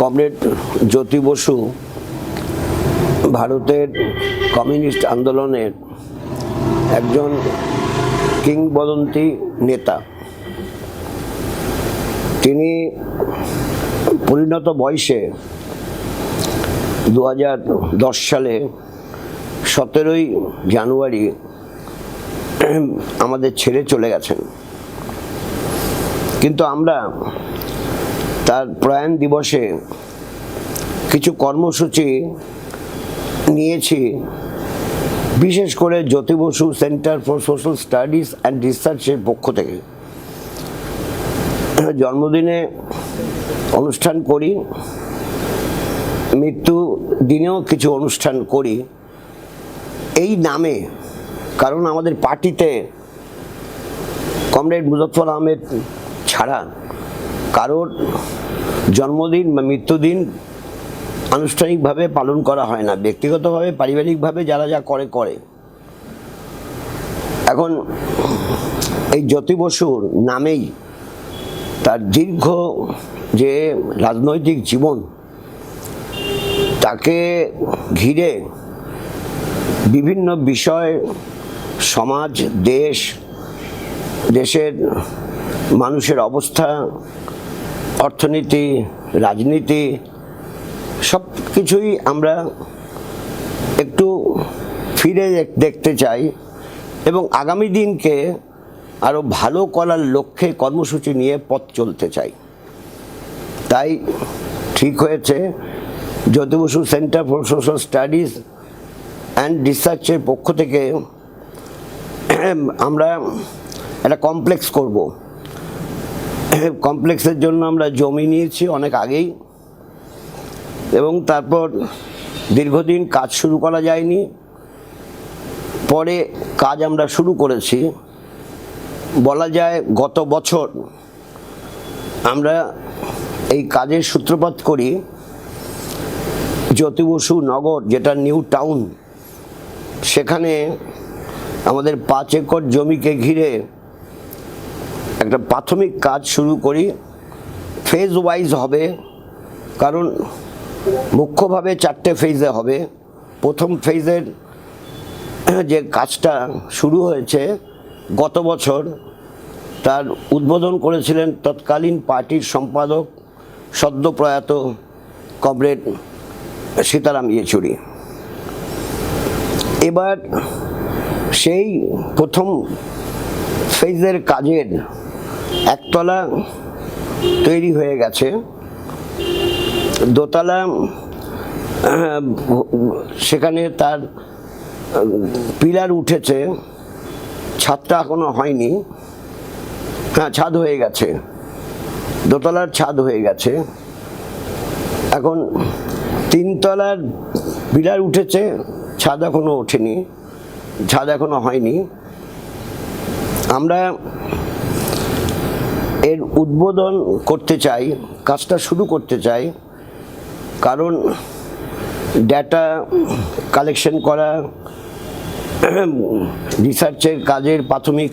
Comrade Jyoti Basu ভারতের communist আন্দোলনের একজন কিংবদন্তি নেতা। তিনি পরিণত বয়সে দু সালে সতেরোই জানুয়ারি আমাদের ছেড়ে চলে গেছেন। কিন্তু আমরা তার প্রয়াণ দিবসে কিছু কর্মসূচি নিয়েছি, বিশেষ করে Jyoti Basu centre for social studies and রিসার্চের পক্ষ থেকে। জন্মদিনে অনুষ্ঠান করি, মৃত্যু দিনেও কিছু অনুষ্ঠান করি। এই নামে, কারণ আমাদের পার্টিতে কমরেড মুজফর আহমেদ ছাড়া কারোর জন্মদিন বা মৃত্যুদিন আনুষ্ঠানিকভাবে পালন করা হয় না। ব্যক্তিগতভাবে, পারিবারিকভাবে যারা যা করে করে। এখন এই জ্যোতি বসুর নামেই তার দীর্ঘ যে রাজনৈতিক জীবন, তাকে ঘিরে বিভিন্ন বিষয়, সমাজ, দেশ, দেশের মানুষের অবস্থা অর্থনীতি, রাজনীতি, সব কিছুই আমরা একটু ফিরে দেখতে চাই এবং আগামী দিনকে আরও ভালো করার লক্ষ্যে কর্মসূচি নিয়ে পথ চলতে চাই। তাই ঠিক হয়েছে, Jyoti Basu centre for social studies and রিসার্চের পক্ষ থেকে, আমরা একটা কমপ্লেক্স করব। কমপ্লেক্সের জন্য আমরা জমি নিয়েছি অনেক আগেই। এবং তারপর দীর্ঘদিন কাজ শুরু করা যায়নি। পরে কাজ আমরা শুরু করেছি। বলা যায় গত বছর আমরা এই কাজের সূত্রপাত করি জ্যোতি বসু নগর, যেটা নিউ টাউন, সেখানে আমাদের পাঁচ একর জমিকে ঘিরে একটা প্রাথমিক কাজ শুরু করি। ফেজ ওয়াইজ হবে, কারণ মুখ্যভাবে চারটে ফেজে হবে। প্রথম ফেজের যে কাজটা শুরু হয়েছে, গত বছর তার উদ্বোধন করেছিলেন তৎকালীন পার্টির সম্পাদক সদ্যপ্রয়াত কমরেড সীতারাম ইয়েচুরি। এবার সেই প্রথম ফেজের কাজের একতলা তৈরি হয়ে গেছে। দোতলা সেখানে তার পিলার উঠেছে। ছাদটা এখনও হয়নি। হ্যাঁ ছাদ হয়ে গেছে। দোতলার ছাদ হয়ে গেছে। এখন তিনতলার পিলার উঠেছে। ছাদ এখনও ওঠেনি। ছাদ এখনও হয়নি। আমরা এর উদ্বোধন করতে চাই, কাজটা শুরু করতে চাই। কারণ ডেটা কালেকশন করা রিসার্চের কাজের প্রাথমিক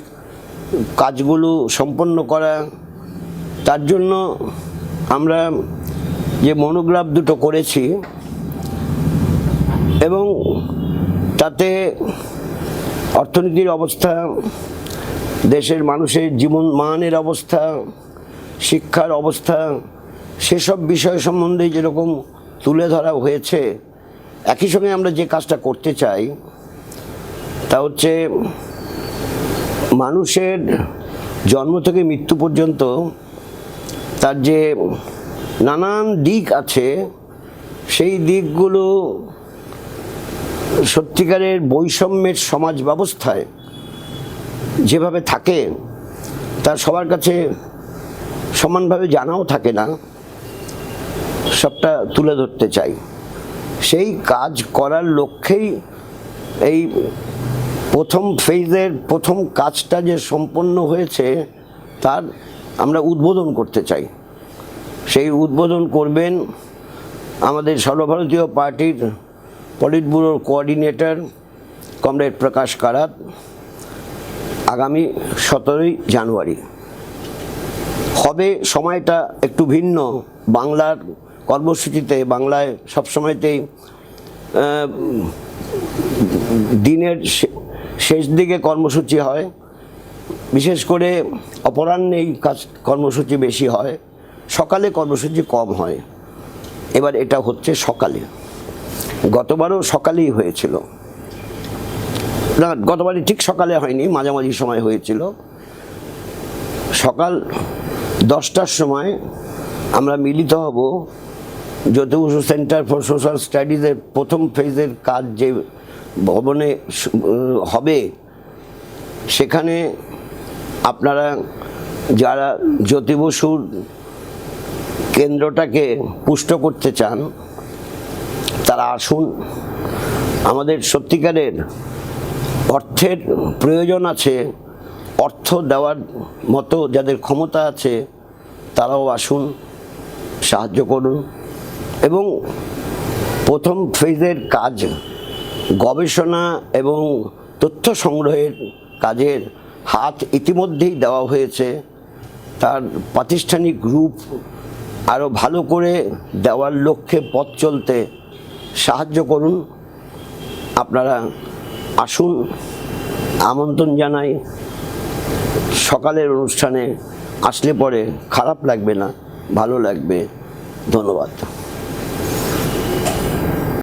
কাজগুলো সম্পন্ন করা, তার জন্য আমরা যে মনোগ্রাফ দুটো করেছি এবং তাতে অর্থনীতির অবস্থা দেশের মানুষের জীবন মানের অবস্থা, শিক্ষার অবস্থা, সেসব বিষয় সম্বন্ধে যেরকম তুলে ধরা হয়েছে, একই সঙ্গে আমরা যে কাজটা করতে চাই, তা হচ্ছে মানুষের জন্ম থেকে মৃত্যু পর্যন্ত তার যে নানান দিক আছে, সেই দিকগুলো সত্যিকারের বৈষম্যের সমাজ ব্যবস্থায় যেভাবে থাকে তার সবার কাছে সমানভাবে জানাও থাকে না, সবটা তুলে ধরতে চাই। সেই কাজ করার লক্ষ্যেই এই প্রথম ফেজের প্রথম কাজটা যে সম্পন্ন হয়েছে, তার আমরা উদ্বোধন করতে চাই। সেই উদ্বোধন করবেন আমাদের সর্বভারতীয় পার্টির পলিট ব্যুরোর কোঅর্ডিনেটর কমরেড প্রকাশ কারাত। আগামী সতেরোই জানুয়ারি। হবে সময়টা একটু ভিন্ন। বাংলার কর্মসূচিতে, বাংলায় সবসময়তেই দিনের শেষ দিকে কর্মসূচি হয়। বিশেষ করে অপরাহ্নেই কাজ, কর্মসূচি বেশি হয়। সকালে কর্মসূচি কম হয়। এবার এটা হচ্ছে সকালে। গতবারও সকালেই হয়েছিল। না, গতবারই ঠিক সকালে হয়নি, মাঝামাঝি সময় হয়েছিল। সকাল দশটার সময় আমরা মিলিত হব জ্যোতিবসু সেন্টার ফর সোশ্যাল স্টাডিজের প্রথম ফেজের কাজ যে ভবনে হবে, সেখানে আপনারা যারা জ্যোতি বসুর কেন্দ্রটাকে পুষ্ট করতে চান, তারা আসুন। আমাদের সত্যিকারের অর্থের প্রয়োজন আছে, অর্থ দেওয়ার মতো যাদের ক্ষমতা আছে, তারাও আসুন, সাহায্য করুন। এবং প্রথম ফেজের কাজ গবেষণা এবং তথ্য সংগ্রহের কাজের হাত ইতিমধ্যেই দেওয়া হয়েছে। তার প্রাতিষ্ঠানিক রূপ আরও ভালো করে দেওয়ার লক্ষ্যে পথ চলতে সাহায্য করুন। আপনারা আসুন আমন্ত্রণ জানাই। সকালের অনুষ্ঠানে আসলে পরে খারাপ লাগবে না ভালো লাগবে। ধন্যবাদ।